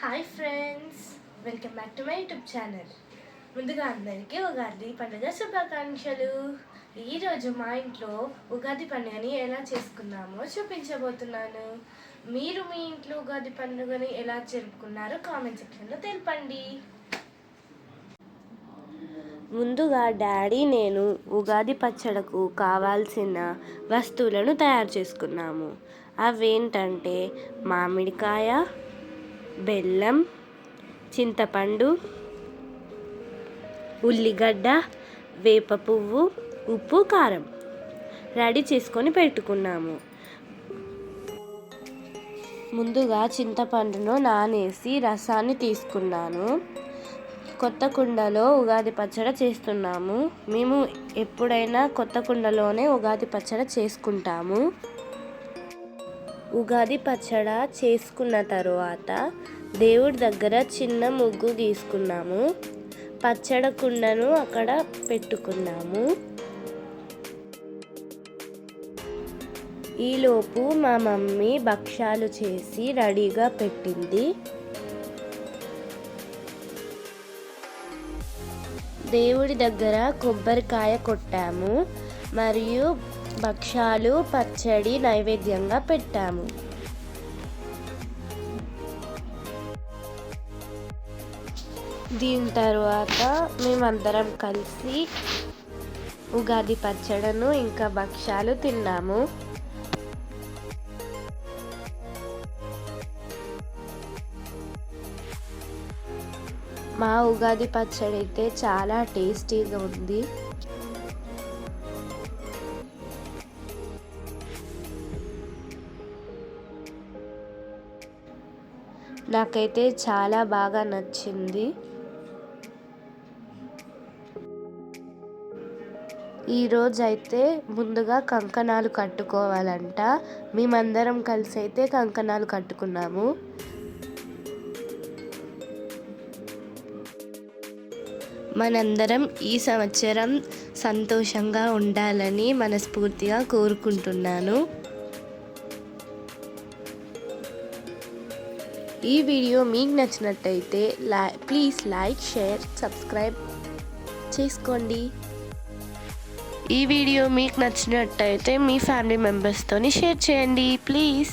Hi friends welcome back to my YouTube channel. ముందుగా అందరికీ ఉగాది పండుగ శుభాకాంక్షలు. ఈరోజు మా ఇంట్లో ఉగాది పండుగని ఎలా చేసుకున్నామో చూపించబోతున్నాను. మీరు మీ ఇంట్లో ఉగాది పండుగని ఎలా జరుపుకున్నారో కామెంట్ సెక్షన్లో తెలపండి. ముందుగా డాడీ నేను ఉగాది పచ్చడకు కావాల్సిన వస్తువులను తయారు చేసుకున్నాము. అవేంటంటే మామిడికాయ బెల్లం చింతపండు ఉల్లిగడ్డ వేప పువ్వు ఉప్పు కారం రెడీ చేసుకొని పెట్టుకున్నాము. ముందుగా చింతపండును నానేసి రసాన్ని తీసుకున్నాను. కొత్త కుండలో ఉగాది పచ్చడి చేస్తున్నాము. మేము ఎప్పుడైనా కొత్త కుండలోనే ఉగాది పచ్చడి చేసుకుంటాము. ఉగాది పచ్చడ చేసుకున్న తరువాత దేవుడి దగ్గర చిన్న ముగ్గు గీసుకున్నాము. పచ్చడ కుండను అక్కడ పెట్టుకున్నాము. ఈలోపు మా మమ్మీ భక్ష్యాలు చేసి రెడీగా పెట్టింది. దేవుడి దగ్గర కొబ్బరికాయ కొట్టాము. మరియు భక్ష్యాలు పచ్చడి నైవేద్యంగా పెట్టాము. దీని తర్వాత మేమందరం కలిసి ఉగాది పచ్చడను ఇంకా భక్ష్యాలు తిన్నాము. మా ఉగాది పచ్చడి అయితే చాలా టేస్టీగా ఉంది. నాకైతే చాలా బాగా నచ్చింది. ఈరోజు అయితే ముందుగా కంకణాలు కట్టుకోవాలంట. మేమందరం కలిసి అయితే కంకణాలు కట్టుకున్నాము. మనందరం ఈ సంవత్సరం సంతోషంగా ఉండాలని మనస్ఫూర్తిగా కోరుకుంటున్నాను. ఈ వీడియో మీకు నచ్చినట్టయితే లై ప్లీజ్ లైక్ షేర్ సబ్స్క్రైబ్ చేసుకోండి. ఈ వీడియో మీకు నచ్చినట్టయితే మీ ఫ్యామిలీ మెంబర్స్తోని షేర్ చేయండి ప్లీజ్.